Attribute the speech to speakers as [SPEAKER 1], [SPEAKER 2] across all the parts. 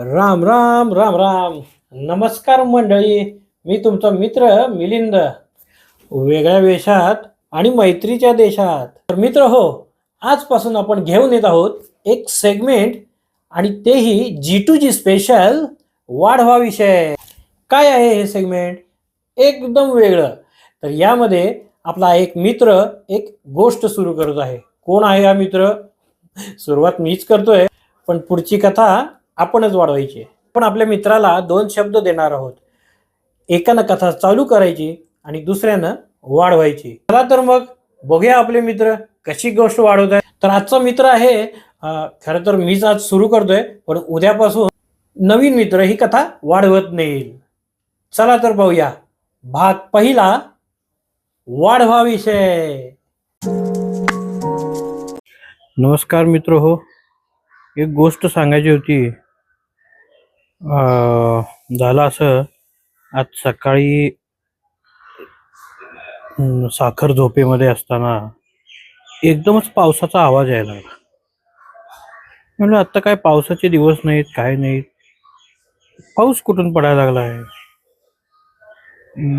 [SPEAKER 1] राम राम राम राम. नमस्कार मंडळी. मी तुमचा मित्र मिलिंद. वेगळ्या वेशात आणि मैत्रीच्या देशात. तर मित्र हो आजपासून आपण घेऊन येत आहोत एक सेगमेंट आणि तेही जी टू जी स्पेशल वाढवा विषय. काय आहे हे सेगमेंट एकदम वेगळं. तर यामध्ये आपला एक मित्र एक गोष्ट सुरू करत आहे. कोण आहे हा मित्र? सुरुवात मीच करतोय पण पुढची कथा आपणच वाढवायचे. पण आपल्या मित्राला दोन शब्द देणार आहोत. एकानं कथा चालू करायची आणि दुसऱ्यानं वाढवायची. चला तर मग बघूया आपले मित्र कशी गोष्ट वाढवत आहे तर आजचा मित्र आहे खर खरं तर मीच आज सुरू करतोय पण उद्यापासून नवीन मित्र ही कथा वाढवत नेईल. चला तर पाहूया. भाग पहिला वाढवा विषय. नमस्कार मित्र हो. एक गोष्ट सांगायची होती. झालं असं आज सकाळी साखर झोपेमध्ये असताना एकदमच पावसाचा आवाज यायला लागला. म्हणजे आता काय पावसाचे दिवस नाहीत काय नाहीत? पाऊस कुठून पडायला लागला आहे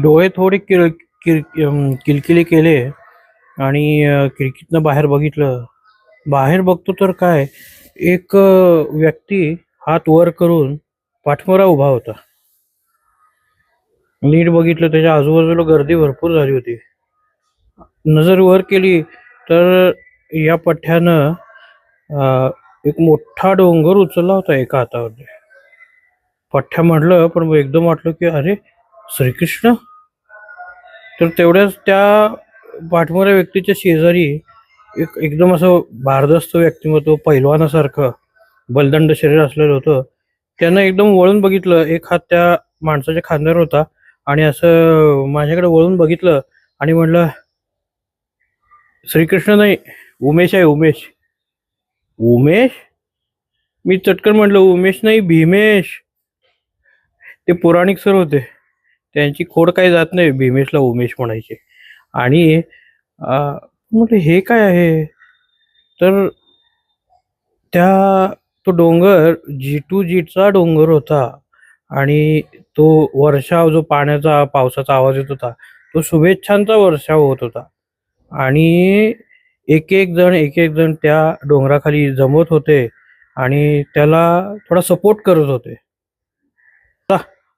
[SPEAKER 1] डोळे थोडे किर किर किलकिले केले आणि खिडकीतनं बाहेर बघितलं. बाहेर बघतो तर काय एक व्यक्ती हात वर करून पाठमोरा उभा होता. नीट बघितलं त्याच्या आजूबाजूला गर्दी भरपूर झाली होती. नजर वर केली तर या पठ्ठ्यानं एक मोठा डोंगर उचलला होता एका हातावर पठ्ठ्या म्हटलं पण मग एकदम वाटलं की अरे श्रीकृष्ण? तर तेवढ्याच त्या पाठमोऱ्या व्यक्तीच्या शेजारी एक एकदम असं भारदस्त व्यक्तिमत्व पैलवानासारखं बलदंड शरीर असलेलं होतं. त्यानं एकदम वळून बघितलं एक हात त्या माणसाच्या खांद्यावर होता आणि असं माझ्याकडे वळून बघितलं आणि म्हणलं श्रीकृष्ण नाही उमेश आहे उमेश. उमेश? मी चटकन म्हटलं उमेश नाही भीमेश. ते पुराणिक सर होते. त्यांची खोड काही जात नाही भीमेशला उमेश म्हणायचे. आणि म्हटलं हे काय आहे? तर त्या तो डोंगर जी टू जीटचा डोंगर होता आणि तो वर्षाव जो पाण्याचा पावसाचा आवाज येत होता तो शुभेच्छांचा वर्षाव होत होता. आणि एक एक जण एक एक जण त्या डोंगराखाली जमत होते आणि त्याला थोडा सपोर्ट करत होते.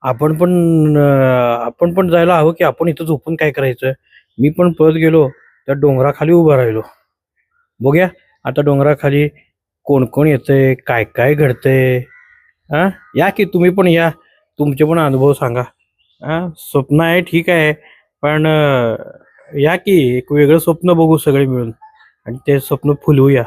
[SPEAKER 1] आपण पण आपण पण जायला हवं की आपण इथं झोपून काय करायचं? मी पण पळत गेलो त्या डोंगराखाली उभा राहिलो. बघूया आता डोंगराखाली कोण कोण येतंय? काय काय घडतंय? हा या की तुम्ही पण या. तुमचे पण अनुभव सांगा. हा स्वप्न आहे ठीक आहे. पण या की एक वेगळं स्वप्न बघू सगळे मिळून. आणि ते स्वप्न फुलवूया.